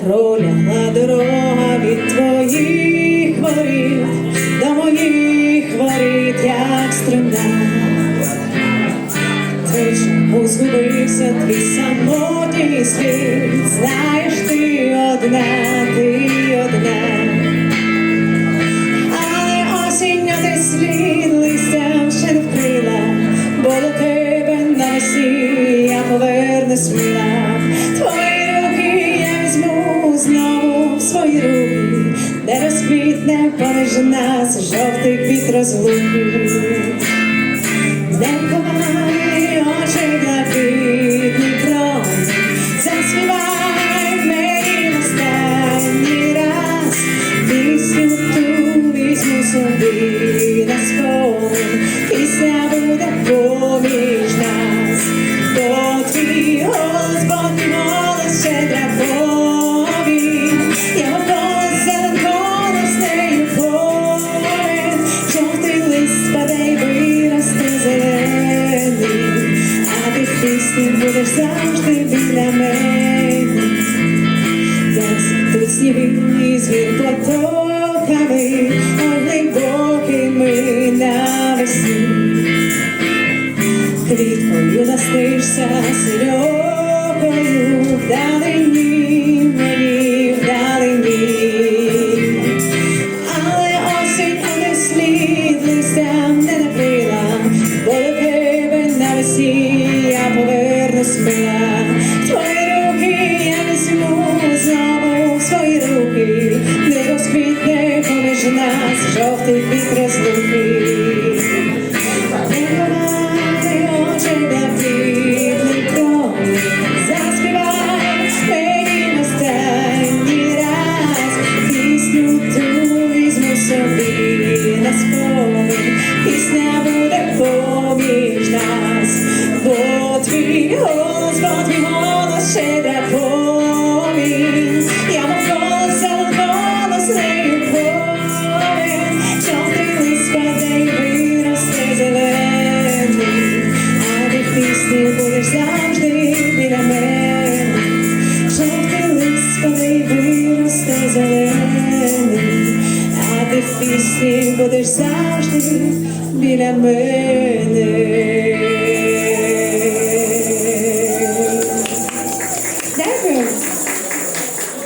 Пролягла дорога від твоїх воріт до моїх воріт, як струна. Ти ж згубився твій самотній світ? не береже нас жовтий квіт розлук, де ховай очі блакитні пром, заспівай мені останній раз, пісню ту візьму собі на скол, пісня буде поміч. ти будеш завжди біля мене, Танці тут сніги звір платоками, глибокими навесні. Квіткою наснишся, сидиш. 23 серці будеш завжди біля мене.